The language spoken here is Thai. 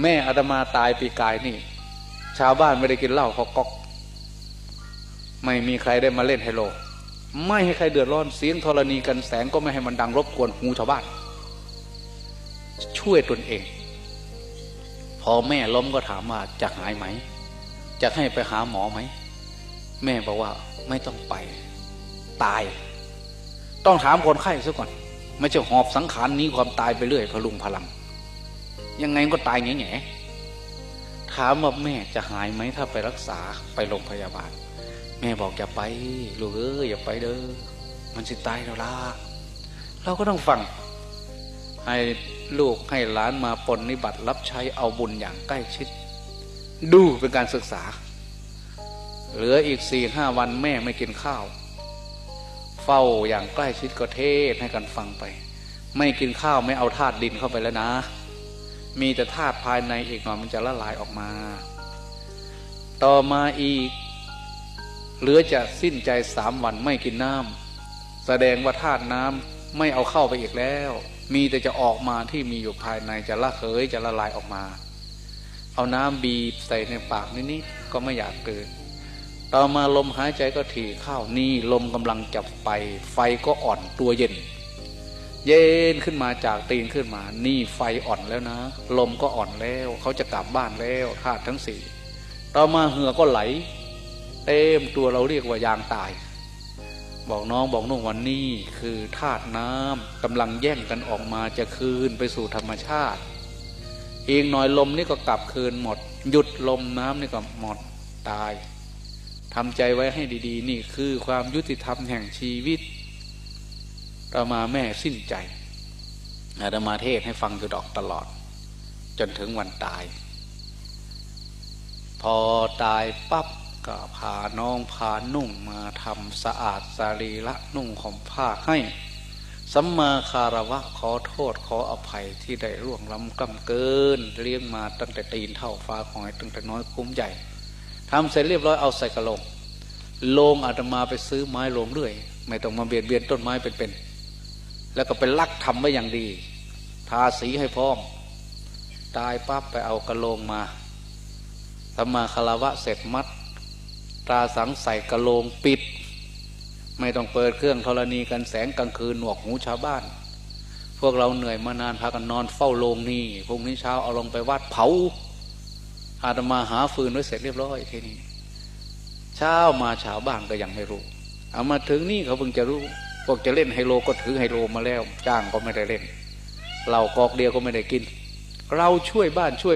แม่อาตมาตายปีกายนี่ ชาวบ้านไม่ได้กินเหล้าเขาก๊อก ไม่มีใครได้มาเล่นไฮโล ไม่ให้ใครเดือดร้อนเสียงธรณีกันแสงก็ไม่ให้มันดังรบกวนหูชาวบ้าน ช่วยตนเอง พอแม่ล้มก็ถามว่าจะหายไหม จะให้ไปหาหมอไหม แม่บอกว่าไม่ต้องไป ตาย ต้องถามคนไข้ซะก่อน ไม่ใช่หอบสังขารหนี้ความตายไปเรื่อยพลุงพลัง ยังไงก็ตายแง่แง่ๆถามว่าแม่จะหายไหมถ้าไปรักษาไปโรงพยาบาล แม่บอกอย่าไปลูกเอ้ยอย่าไปเด้อมันสิตายแล้วล่ะเราก็ต้องฟัง ให้ลูกให้หลานมาปนนิบัติรับใช้เอาบุญอย่างใกล้ชิด ดูเป็นการศึกษา เหลืออีกสี่ห้าวันแม่ไม่กินข้าว เฝ้าอย่างใกล้ชิดก็เทศให้กันฟังไป ไม่กินข้าวไม่เอาธาตุดินเข้าไปแล้วนะ มีแต่ธาตุภายในอีกหน่อยมันจะละลายออกมา ต่อมาอีก เหลือจะสิ้นใจสามวันไม่กินน้ำแสดงว่าธาตุน้ำไม่เอาเข้าไปอีกแล้ว มีแต่จะออกมาที่มีอยู่ภายในจะละเหยจะละลายออกมา เอาน้ำบีบใส่ในปากนิดๆก็ไม่อยากเกินต่อมาลมหายใจก็ถี่เข้านี่ลมกำลังจับไฟไฟก็อ่อนตัวเย็น เย็นขึ้นมาจากตีนขึ้นมา นี่ไฟอ่อนแล้วนะ ลมก็อ่อนแล้ว เขาจะกลับบ้านแล้วธาตุทั้งสี่ต่อมาเหงื่อก็ไหล เต็มตัวเราเรียกว่ายางตาย บอกน้องบอกนุ่งวันนี้คือธาตุน้ำกำลังแย่งกันออกมาจะคืนไปสู่ธรรมชาติอีกหน่อยลมนี่ก็กลับคืนหมด หยุดลมน้ำนี่ก็หมดตายทำใจไว้ให้ดี ๆ นี่คือความยุติธรรมแห่งชีวิต เรามาแม่สิ้นใจอาตมาเทศให้ฟังอยู่ดอกตลอด จนถึงวันตาย พอตายปั๊บก็พาน้องพานุ่งมาทำสะอาดสารีละนุ่งห่มผ้าให้สัมมาคารวะขอโทษขออภัยที่ได้ร่วงล้ำกำเกิน เลี้ยงมาตั้งแต่ตีนเท่าฟ้าหอยตั้งแต่น้อยคุ้มใหญ่ทำเสร็จเรียบร้อยเอาใส่กระโหลกโลงอาตมาไปซื้อไม้โลงเรื่อย ไม่ต้องมาเบียดเบียนต้นไม้เป็นๆ แล้วก็เป็นลักทำไว้อย่างดี ทาสีให้พร้อม ตายปั๊บไปเอากระโลงมาสัมมาคารวะเสร็จมัดตราสังใส่กระโลงปิด ไม่ต้องเปิดเครื่องธรณีกันแสงกลางคืนหนวกหูชาวบ้าน พวกเราเหนื่อยมานานพากันนอนเฝ้าโลงนี่พรุ่งนี้เช้าเอาลงไปวัดเผาอาตมาหาฟืนไว้เสร็จเรียบร้อยทีนี้เช้ามาชาวบ้านก็ยังไม่รู้ เอามาถึงนี่เขาเพิ่งจะรู้ พวกจะเล่นไฮโลก็ถือไฮโลมาแล้ว จ้างก็ไม่ได้เล่น เรากอกเดียวก็ไม่ได้กิน เราช่วยบ้านช่วย